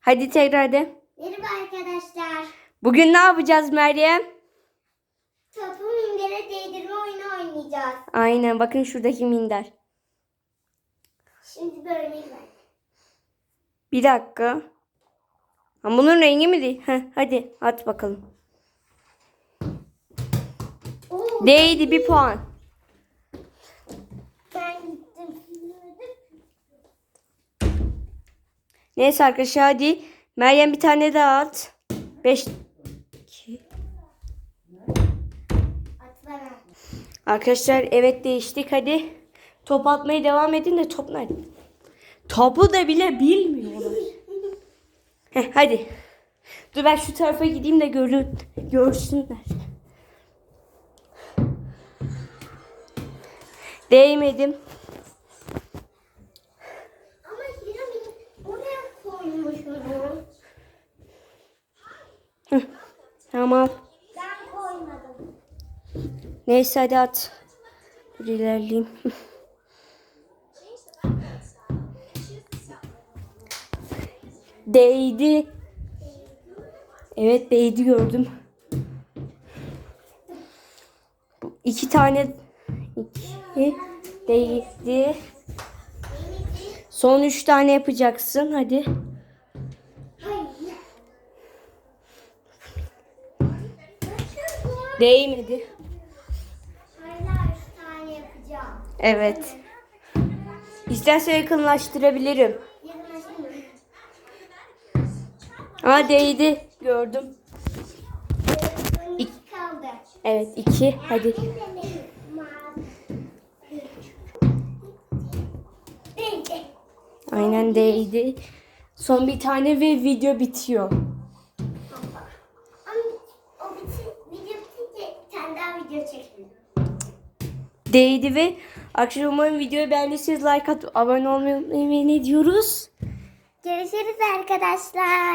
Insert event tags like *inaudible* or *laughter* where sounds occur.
Hadi tekrar de. Merhaba arkadaşlar. Bugün ne yapacağız Meryem? Topu mindere değdirme oyunu oynayacağız. Aynen bakın şuradaki minder. Şimdi bölmeyi ver. Bir dakika. Ha, bunun rengi mi değil? Heh, hadi at bakalım. Oo, Değdi bir puan. ben gittim. Neyse arkadaşlar hadi. Meryem bir tane daha at. 5 At bana. Arkadaşlar evet değiştik hadi. Top atmaya devam edin de top nerede? Topu da bile bilmiyorlar. Heh, hadi. Dur ben şu tarafa gideyim de görün, görsünler. Değmedim. Tamam. Ben koymadım. Neyse hadi at. Dur ilerleyeyim. *laughs* Değdi. Evet değdi gördüm. İki tane iki değdi. Son üç tane yapacaksın hadi. Değmedi. Üç tane yapacağım. Evet. İstersen yakınlaştırabilirim. Aa değdi. Gördüm. İki. Evet iki. Hadi. Aynen değdi. Son bir tane ve video bitiyor. Değdi ve arkadaşlar umarım videoyu beğendiyseniz like atıp abone olmayı unutmayın. Ne diyoruz? Görüşürüz arkadaşlar.